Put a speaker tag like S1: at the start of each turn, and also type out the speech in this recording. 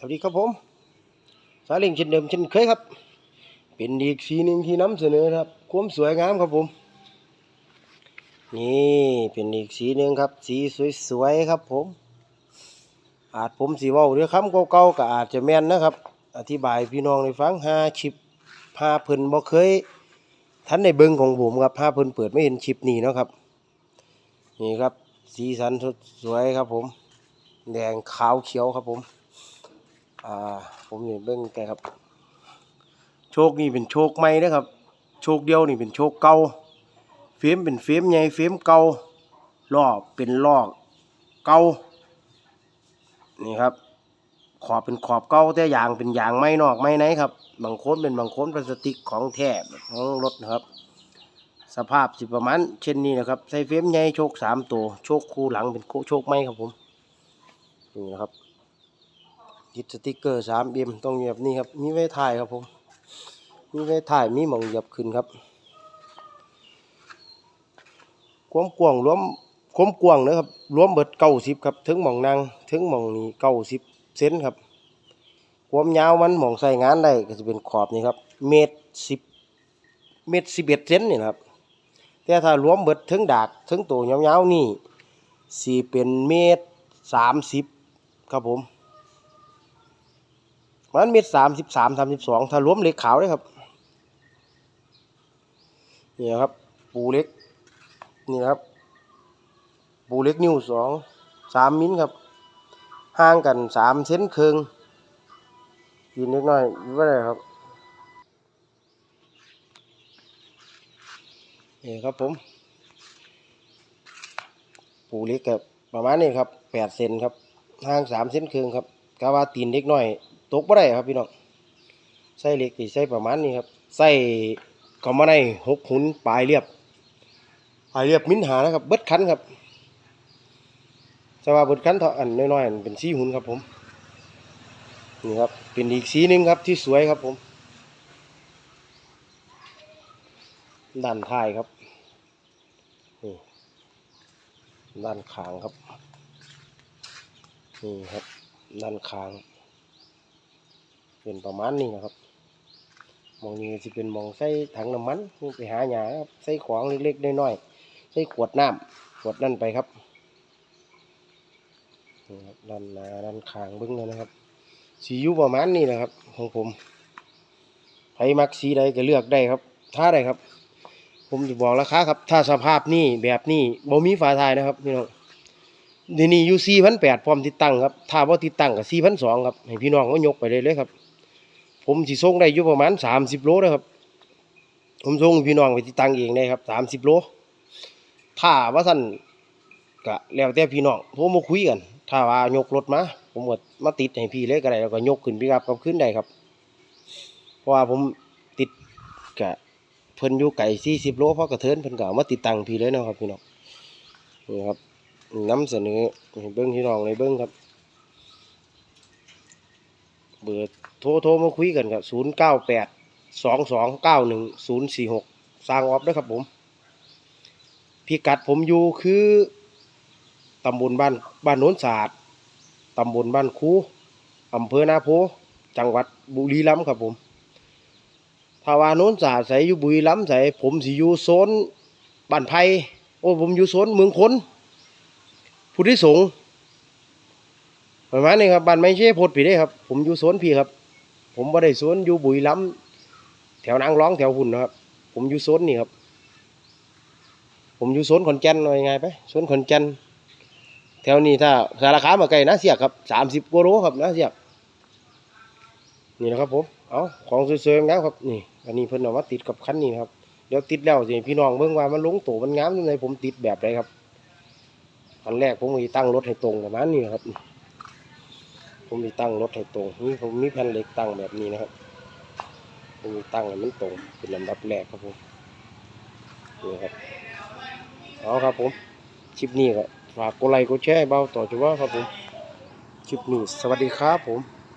S1: สวัสดีครับผม สาเลิงเช่นเดิมเช่นเคยครับ เป็นอีกสีหนึ่งที่นำเสนอครับความสวยงามครับผม นี่เป็นอีกสีหนึ่งครับ สีสวยๆครับผม อาจผมสีว่าเรื่องคำเก่าๆก็อาจจะแม่นนะครับ อธิบายพี่น้องในฟังห้าชิปหาเพิ่นบ่เคยท่านในเบิงของผมครับหาเพิ่นเปิดไม่เห็นชิปนี้เนาะครับ นี่ครับ สีสันสดสวยครับผม แดงขาวเขียวครับผม อ่าผมนี่เบิ่งแกครับ โชคนี่เป็นโชคใหม่นะครับ โชคเดียวนี่เป็นโชคเก่าเฟรมเป็นเฟรมใหญ่เฟรมเก่าล้อเป็นล้อเก่านี่ครับ ขอบเป็นขอบเก่าแต่ยางเป็นยางไม่นอกไม่ไหนครับ บางโคนเป็นบางโคนพลาสติกของแท้ของรถนะครับ สภาพสิประมาณเช่นนี้นะครับ ใส่เฟรมใหญ่โชคสามตัว โชคคู่หลังเป็นโชคไม้ครับผม นี่นะครับ ติดสติกเกอร์สามเอ็มต้องแบบนี้ครับมีไว้ถ่ายครับผมมีไว้ถ่ายมีหมองเหยับขึ้นครับความกว้างรวมความกว้างนะครับรวมเบิดเก้าสิบครับถึงหมองนางถึงหมองนี้เก้าสิบเซนครับความยาวมันหมองใส่งานได้ก็จะเป็นขอบนี่ครับเมตรสิบเมตรสิบเอ็ดเซนนี่นครับแต่ถ้ารวมเบิดถึงดากถึงตัวยาวๆนี่สีเป็นเมตรสามสิบครับผม มันเมตรสามสิบสามสามสิบสองถ้ารวมเหล็กขาวเลยครับนี่ครับ ปูเล็ก นี่ครับ ปูเล็กนิ้วสองสามมิลครับ ห่างกันสามเซนครึ่งกินเล็กน้อยว่าไรครับนี่ครับผม ปูเล็กกับประมาณนี้ครับแปดเซนครับห่างสามเซนครึ่งครับกาว่าตีนเล็กน้อย ตกบ่ได้ครับพี่น้องใส่เหล็กตีใส่ประมาณนี้ครับใส่ก็มาในหกหุนปลายเรียบปลายเรียบมิ้นหานะครับ เบิดคันครับแต่ว่าเบิดคันเท่าอันน้อยๆอันเป็นสีหุนครับผมนี่ครับเป็นอีกสีหนึ่งครับที่สวยครับผมด้านท้ายครับนี่ด้านขางครับนี่ครับด้านคาง เป็นประมาณนี้นะครับมองนี้จะเป็นมองใส่ถังน้ำมันไปหาหยาครับใส่ของเล็กๆน้อยๆใส่ขวดน้ำขวดนั่นไปครับนี่ครับด้านหน้าด้านคางบึ้งเลยนะครับ สีอยู่ประมาณนี้นะครับ ของผมใครมักสีใดก็เลือกได้ครับถ้าได้ครับ ผมจะบอกราคาครับ ถ้าสภาพนี่แบบนี้บ่มีฝาทายนะครับพี่น้องเดี๋ยวนี้อยู่สี่พันแปดพร้อมติดตั้งครับ ถ้าว่าติดตั้งกับสี่พันสองครับ ให้พี่น้องก็ยกไปเลยเลยครับ ผมสิส่งได้อยู่ประมาณสามสิบโลนะครับ ผมส่งพี่น้องไปติดตั้งเองได้ครับสามสิบโลถ้าว่าสั่นก็แล้วแต่พี่น้องโทรมาคุยกันถ้าว่ายกรถมาผมก็มาติดให้พี่เลยก็ได้แล้วก็ยกขึ้นพี่ครับกับขึ้นได้ครับ เพราะว่าผมติดกะเพิ่นอยู่ไก่สี่สิบโลเพราะกระเทินเพิ่นก็มาติดตั้งพี่เลยนะครับพี่น้องนี่ครับน้ำเสนอเบิ้งพี่น้องในเบิ้งครับ เบอร์โทรโทรมาคุยกันครับศูนย์เก้าแปดสองสองเก้าหนึ่งศูนย์สี่หกสร้างออฟด้วยครับผมพิกัดผมอยู่คือตำบลบ้านบ้านโน้นศาสตร์ตำบลบ้านคูอำเภอนาโพจังหวัดบุรีรัมย์ครับผมถ้าว่าโน้นศาสตร์ใส่อยู่บุรีรัมย์ใส่ผมสิอยู่โซนบ้านไผ่โอ้ผมอยู่โซนเมืองพ้นผู้ที่สง ประมาณนี้ครับบ้านไม่ใช่พดผีได้ครับ ผมอยู่สวนพี่ครับ ผมบ่ได้สวนอยู่บุรีรัมย์แถวนางร้องแถวหุ่นนะครับ ผมอยู่สวนนี่ครับ ผมอยู่สวนขอนแก่นหน่อยไงไปสวนขอนแก่นแถวนี้ถ้าสารคามมาไกลนะเสียกครับสามสิบกิโลครับนะเสียกนี่นะครับผมเอาของสวยๆงามครับนี่ อันนี้เพิ่นเอามาติดกับคันนี้ครับเดี๋ยวติดแล้วสิพี่น้องเบิ่งว่ามันลงโตมันงามยังไงผมติดแบบไหนครับอันแรกผมมีตั้งรถให้ตรงประมาณนี้ครับ ผมมีตั้งรถให้ตรงนี่ผมมีแผ่นเหล็กตั้งแบบนี้นะครับผมมีตั้งให้มันตรงเป็นลำดับแรกครับผมนี่ครับเอาครับผมชิปนี้ก็ฝากกดไลค์กดแชร์เบาต่อจุว่าครับผมชิปนี้สวัสดีครับผม